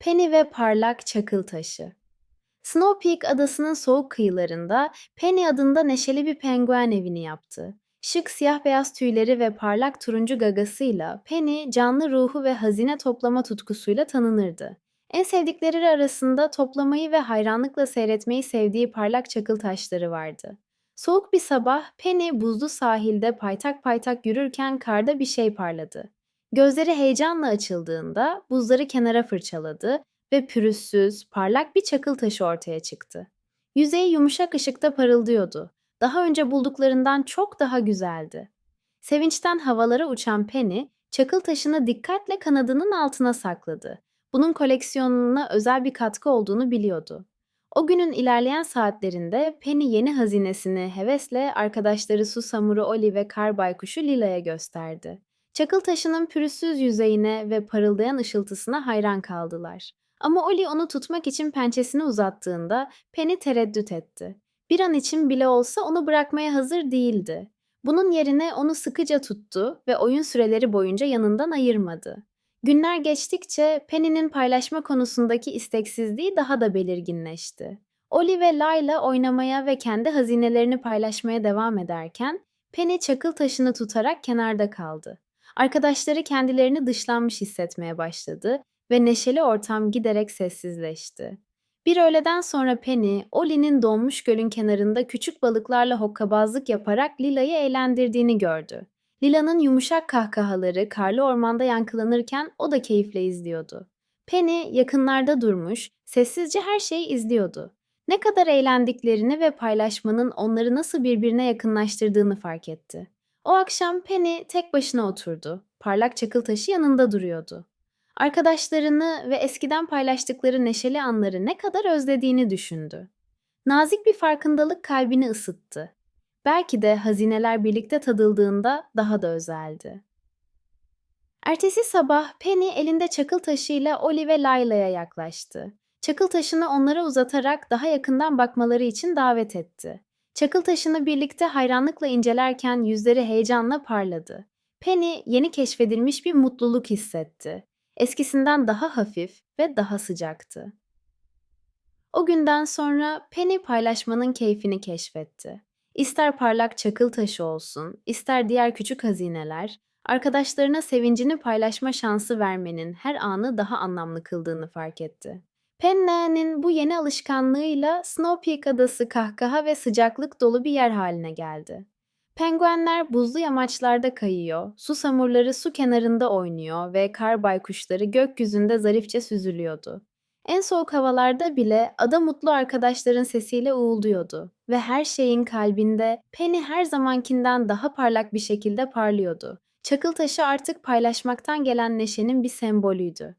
Penny ve parlak çakıl taşı. Snow Peak adasının soğuk kıyılarında Penny adında neşeli bir penguen evini yaptı. Şık siyah beyaz tüyleri ve parlak turuncu gagasıyla Penny canlı ruhu ve hazine toplama tutkusuyla tanınırdı. En sevdikleri arasında toplamayı ve hayranlıkla seyretmeyi sevdiği parlak çakıl taşları vardı. Soğuk bir sabah Penny buzlu sahilde paytak paytak yürürken karda bir şey parladı. Gözleri heyecanla açıldığında buzları kenara fırçaladı ve pürüzsüz, parlak bir çakıl taşı ortaya çıktı. Yüzeyi yumuşak ışıkta parıldıyordu. Daha önce bulduklarından çok daha güzeldi. Sevinçten havalara uçan Penny, çakıl taşını dikkatle kanadının altına sakladı. Bunun koleksiyonuna özel bir katkı olduğunu biliyordu. O günün ilerleyen saatlerinde Penny yeni hazinesini hevesle arkadaşları su samuru Oli ve kar baykuşu Lila'ya gösterdi. Çakıl taşının pürüzsüz yüzeyine ve parıldayan ışıltısına hayran kaldılar. Ama Oli onu tutmak için pençesini uzattığında Penny tereddüt etti. Bir an için bile olsa onu bırakmaya hazır değildi. Bunun yerine onu sıkıca tuttu ve oyun süreleri boyunca yanından ayırmadı. Günler geçtikçe Penny'nin paylaşma konusundaki isteksizliği daha da belirginleşti. Oli ve Layla oynamaya ve kendi hazinelerini paylaşmaya devam ederken Penny çakıl taşını tutarak kenarda kaldı. Arkadaşları kendilerini dışlanmış hissetmeye başladı ve neşeli ortam giderek sessizleşti. Bir öğleden sonra Penny, Oli'nin donmuş gölün kenarında küçük balıklarla hokkabazlık yaparak Lila'yı eğlendirdiğini gördü. Lila'nın yumuşak kahkahaları karlı ormanda yankılanırken o da keyifle izliyordu. Penny yakınlarda durmuş, sessizce her şeyi izliyordu. Ne kadar eğlendiklerini ve paylaşmanın onları nasıl birbirine yakınlaştırdığını fark etti. O akşam Penny tek başına oturdu. Parlak çakıl taşı yanında duruyordu. Arkadaşlarını ve eskiden paylaştıkları neşeli anları ne kadar özlediğini düşündü. Nazik bir farkındalık kalbini ısıttı. Belki de hazineler birlikte tadıldığında daha da özeldi. Ertesi sabah Penny elinde çakıl taşıyla Oli ve Layla'ya yaklaştı. Çakıl taşını onlara uzatarak daha yakından bakmaları için davet etti. Çakıl taşını birlikte hayranlıkla incelerken yüzleri heyecanla parladı. Penny yeni keşfedilmiş bir mutluluk hissetti. Eskisinden daha hafif ve daha sıcaktı. O günden sonra Penny paylaşmanın keyfini keşfetti. İster parlak çakıl taşı olsun, ister diğer küçük hazineler, arkadaşlarına sevincini paylaşma şansı vermenin her anı daha anlamlı kıldığını fark etti. Penne'nin bu yeni alışkanlığıyla Snow Peak adası kahkaha ve sıcaklık dolu bir yer haline geldi. Penguenler buzlu yamaçlarda kayıyor, su samurları su kenarında oynuyor ve kar baykuşları gökyüzünde zarifçe süzülüyordu. En soğuk havalarda bile ada mutlu arkadaşların sesiyle uğulduyordu ve her şeyin kalbinde Penny her zamankinden daha parlak bir şekilde parlıyordu. Çakıl taşı artık paylaşmaktan gelen neşenin bir sembolüydü.